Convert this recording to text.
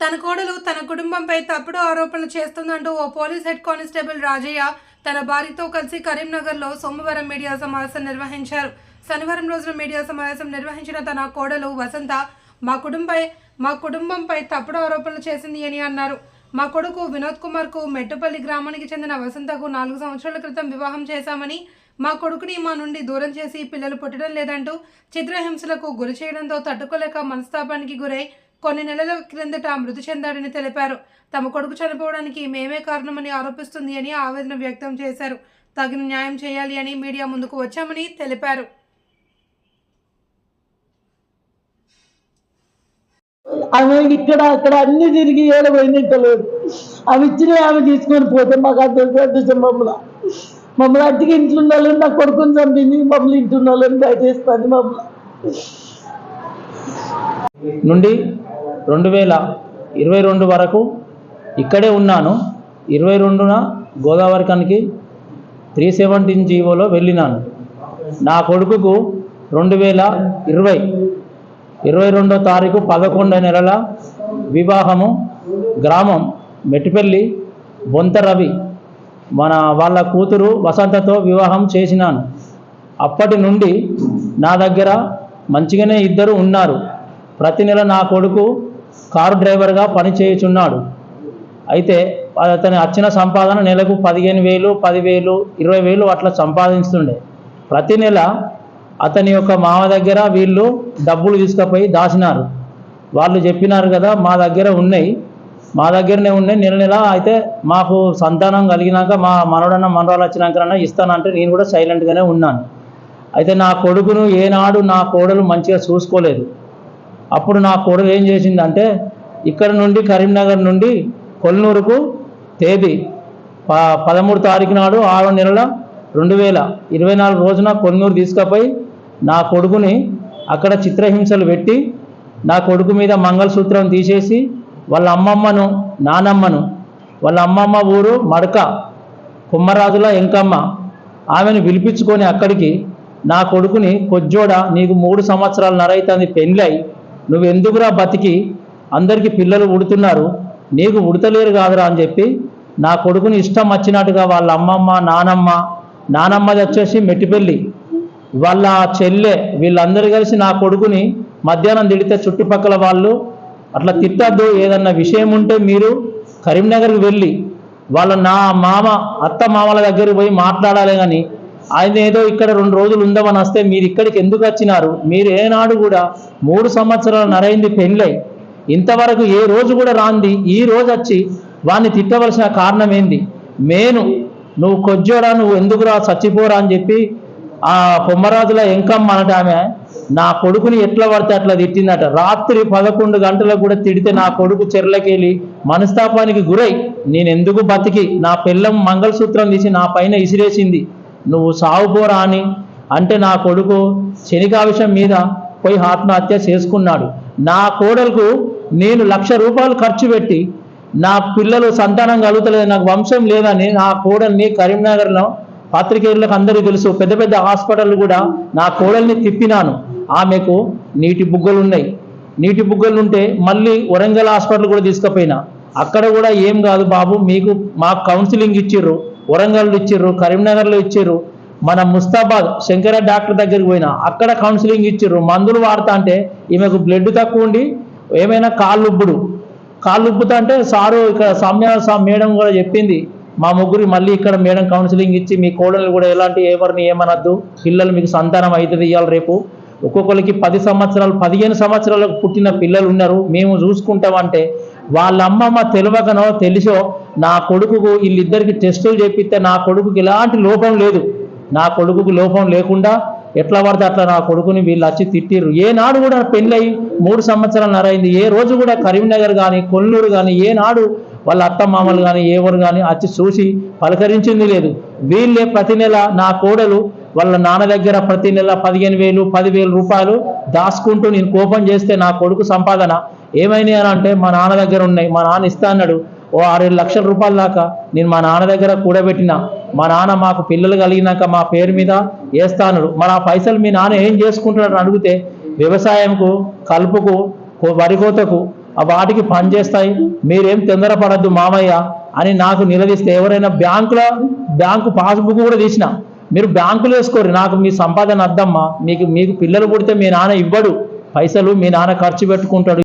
తన కోడలు తన కుటుంబంపై తప్పుడు ఆరోపణలు చేస్తుందంటూ ఓ పోలీస్ హెడ్ కానిస్టేబుల్ రాజయ్య తన భార్యతో కలిసి కరీంనగర్లో సోమవారం మీడియా సమావేశం నిర్వహించారు. శనివారం రోజున మీడియా సమావేశం నిర్వహించిన తన కోడలు వసంత మా కుటుంబపై మా కుటుంబంపై తప్పుడు ఆరోపణలు చేసింది అని అన్నారు. మా కొడుకు వినోద్ కుమార్కు మెట్టుపల్లి గ్రామానికి చెందిన వసంతకు నాలుగు సంవత్సరాల క్రితం వివాహం చేశామని మా కొడుకుని మా నుండి దూరం చేసి పిల్లలు పుట్టడం లేదంటూ చిత్రహింసలకు గురి చేయడంతో తట్టుకోలేక మనస్తాపానికి గురై కొన్ని నెలల క్రిందట మృతి చెందాడని తెలిపారు. తమ కొడుకు చనిపోవడానికి మేమే కారణమని ఆరోపిస్తుంది అని ఆవేదన వ్యక్తం చేశారు. తగిన న్యాయం చేయాలి అని మీడియా ముందుకు వచ్చామని తెలిపారు. ఆమె ఇక్కడ అక్కడ అన్ని తిరిగి ఏడపోయింది ఇంటలేదు ఆమె ఇచ్చిన ఆమె తీసుకొని పోతే మాకు అంత అదృష్టం మమ్మల్ని. మమ్మల్ని అట్టికి ఇంట్లో వాళ్ళని నా కొడుకుని చంపింది మమ్మల్ని ఇంట్లో వాళ్ళని బయట వేస్తుంది మమ్మల్ని. నుండి రెండు వేల ఇరవై రెండు వరకు ఇక్కడే ఉన్నాను. ఇరవై రెండున గోదావరికానికి త్రీ సెవెంటీన్ జీవోలో వెళ్ళినాను. నా కొడుకుకు రెండు వేల ఇరవై ఇరవై రెండో తారీఖు పదకొండో నెలల వివాహము. గ్రామం మెట్టిపల్లి బొంత రవి మన వాళ్ళ కూతురు వసంతతో వివాహం చేసినాను. అప్పటి నుండి నా దగ్గర మంచిగానే ఇద్దరు ఉన్నారు. ప్రతి నెల నా కొడుకు కారు డ్రైవర్గా పని చేయుచున్నాడు అయితే అతని వచ్చిన సంపాదన నెలకు పదిహేను వేలు పదివేలు ఇరవై వేలు అట్లా సంపాదిస్తుండే. ప్రతి నెల అతని యొక్క మామ దగ్గర వీళ్ళు డబ్బులు తీసుకుపోయి దాచినారు. వాళ్ళు చెప్పినారు కదా మా దగ్గర ఉన్నాయి. మా దగ్గరనే ఉన్నాయి. నెల నెల అయితే మాకు సంతానం కలిగినాక మా మనవడన్న మనరాలు వచ్చినాకనన్నా ఇస్తానంటే నేను కూడా సైలెంట్గానే ఉన్నాను. అయితే నా కొడుకును ఏనాడు నా కోడలు మంచిగా చూసుకోలేదు. అప్పుడు నా కొడుకు ఏం చేసిందంటే ఇక్కడ నుండి కరీంనగర్ నుండి కొల్లూరుకు తేదీ ప పదమూడు తారీఖు నాడు ఆరో నెలల రెండు వేల ఇరవై నాలుగు రోజున కొన్నూరు తీసుకుపోయి నా కొడుకుని అక్కడ చిత్రహింసలు పెట్టి నా కొడుకు మీద మంగళసూత్రం తీసేసి వాళ్ళ అమ్మమ్మను నానమ్మను వాళ్ళ అమ్మమ్మ ఊరు మడక కుమ్మరాజుల ఎంకమ్మ ఆమెను పిలిపించుకొని అక్కడికి నా కొడుకుని కొజ్జోడ నీకు మూడు సంవత్సరాలు నరైతుంది పెళ్ళై నువ్వు ఎందుకురా బతికి? అందరికీ పిల్లలు ఉడుతున్నారు. నీకు ఉడతలేరు కాదురా అని చెప్పి నా కొడుకుని ఇష్టం వచ్చినట్టుగా వాళ్ళ అమ్మమ్మ నానమ్మ నానమ్మది వచ్చేసి మెట్టిపెల్లి వాళ్ళ చెల్లె వీళ్ళందరూ కలిసి నా కొడుకుని మధ్యాహ్నం తిడితే చుట్టుపక్కల వాళ్ళు అట్లా తిట్టద్దు ఏదన్నా విషయం ఉంటే మీరు కరీంనగర్కి వెళ్ళి వాళ్ళ నా మామ అత్త మామల దగ్గరికి పోయి మాట్లాడాలి కానీ ఆయన ఏదో ఇక్కడ రెండు రోజులు ఉందామని వస్తే మీరు ఇక్కడికి ఎందుకు వచ్చినారు? మీరు ఏనాడు కూడా మూడు సంవత్సరాలు నరైంది పెళ్ళై. ఇంతవరకు ఏ రోజు కూడా రాంది. ఈ రోజు వచ్చి వాడిని తిట్టవలసిన కారణం ఏంది? మేను నువ్వు కొజ్జోరా నువ్వు ఎందుకురా చచ్చిపోరా అని చెప్పి ఆ కొమ్మరాజుల ఎంకమ్మ అనటామె నా కొడుకుని ఎట్లా పడితే అట్లా తిట్టిందట. రాత్రి పదకొండు గంటలకు కూడా తిడితే నా కొడుకు చెర్లకెళ్ళి మనస్తాపానికి గురై నేను ఎందుకు బతికి? నా పిల్లం మంగళసూత్రం తీసి నా పైన ఇసిరేసింది. నువ్వు సావుపోరా అని అంటే నా కొడుకు శనికావిషం మీద పోయి ఆత్మహత్య చేసుకున్నాడు. నా కోడలకు నేను లక్ష రూపాయలు ఖర్చు పెట్టి నా పిల్లలు సంతానం కలుగుతలేదు నాకు వంశం లేదని నా కోడల్ని కరీంనగర్లో పాత్రికేయులకు అందరికీ తెలుసు. పెద్ద పెద్ద హాస్పిటల్ కూడా నా కోడల్ని తిప్పినాను. ఆమెకు నీటి బుగ్గలు ఉన్నాయి. నీటి బుగ్గలు ఉంటే మళ్ళీ వరంగల్ హాస్పిటల్ కూడా తీసుకుపోయినా. అక్కడ కూడా ఏం కాదు బాబు మీకు మాకు కౌన్సిలింగ్ ఇచ్చిర్రు వరంగల్లో ఇచ్చిర్రు కరీంనగర్లో ఇచ్చిర్రు. మన ముస్తాబాద్ శంకర డాక్టర్ దగ్గరికి పోయినా అక్కడ కౌన్సిలింగ్ ఇచ్చిర్రు మందులు వాడతా అంటే ఈమెకు బ్లడ్ తక్కువ ఉండి ఏమైనా కాళ్ళు ఉబ్బుడు. కాళ్ళు ఉబ్బుతా అంటే సారు ఇక్కడ సౌమ్య మేడం కూడా చెప్పింది మా ముగ్గురు మళ్ళీ ఇక్కడ మేడం కౌన్సిలింగ్ ఇచ్చి మీ కోడలు కూడా ఎలాంటి ఎవరిని ఏమనద్దు పిల్లలు మీకు సంతానం అవుతుంది ఇవాళ రేపు. ఒక్కొక్కరికి పది సంవత్సరాలు పదిహేను సంవత్సరాలకు పుట్టిన పిల్లలు ఉన్నారు మేము చూసుకుంటామంటే వాళ్ళ అమ్మమ్మ తెలియకనో తెలిసో నా కొడుకుకు వీళ్ళిద్దరికి టెస్టులు చేపిస్తే నా కొడుకుకి ఎలాంటి లోపం లేదు. నా కొడుకుకు లోపం లేకుండా ఎట్లా పడితే అట్లా నా కొడుకుని వీళ్ళు వచ్చి తిట్టిర్రు. ఏనాడు కూడా పెళ్ళయి మూడు సంవత్సరాలు నరైంది. ఏ రోజు కూడా కరీంనగర్ కానీ కొల్లూరు కానీ ఏనాడు వాళ్ళ అత్త మామలు కానీ ఎవరు కానీ వచ్చి చూసి పలకరించింది లేదు. వీళ్ళే ప్రతి నెల నా కోడలు వాళ్ళ నాన్న దగ్గర ప్రతి నెల పదిహేను వేలు పదివేలు రూపాయలు దాచుకుంటూ నేను కోపం చేస్తే నా కొడుకు సంపాదన ఏమైనాయి అని అంటే మా నాన్న దగ్గర ఉన్నాయి. మా నాన్న ఇస్తా అన్నాడు. ఓ ఆరేడు లక్షల రూపాయల దాకా నేను మా నాన్న దగ్గర కూడబెట్టిన. మా నాన్న మాకు పిల్లలు కలిగినాక మా పేరు మీద వేస్తా అన్నాడు మరి ఆ పైసలు మీ నాన్న ఏం చేసుకుంటున్నాడు అడిగితే వ్యవసాయంకు కలుపుకు వరికోతకు వరి కోతకు వాటికి పనిచేస్తాయి మీరేం తొందరపడద్దు మామయ్య అని నాకు నిలదీస్తే ఎవరైనా బ్యాంకులో బ్యాంకు పాస్బుక్ కూడా తీసిన మీరు బ్యాంకులో వేసుకోరు. నాకు మీ సంపాదన అద్దమ్మా. మీకు మీకు పిల్లలు పుడితే మీ నాన్న ఇవ్వడు. పైసలు మీ నాన్న ఖర్చు పెట్టుకుంటాడు.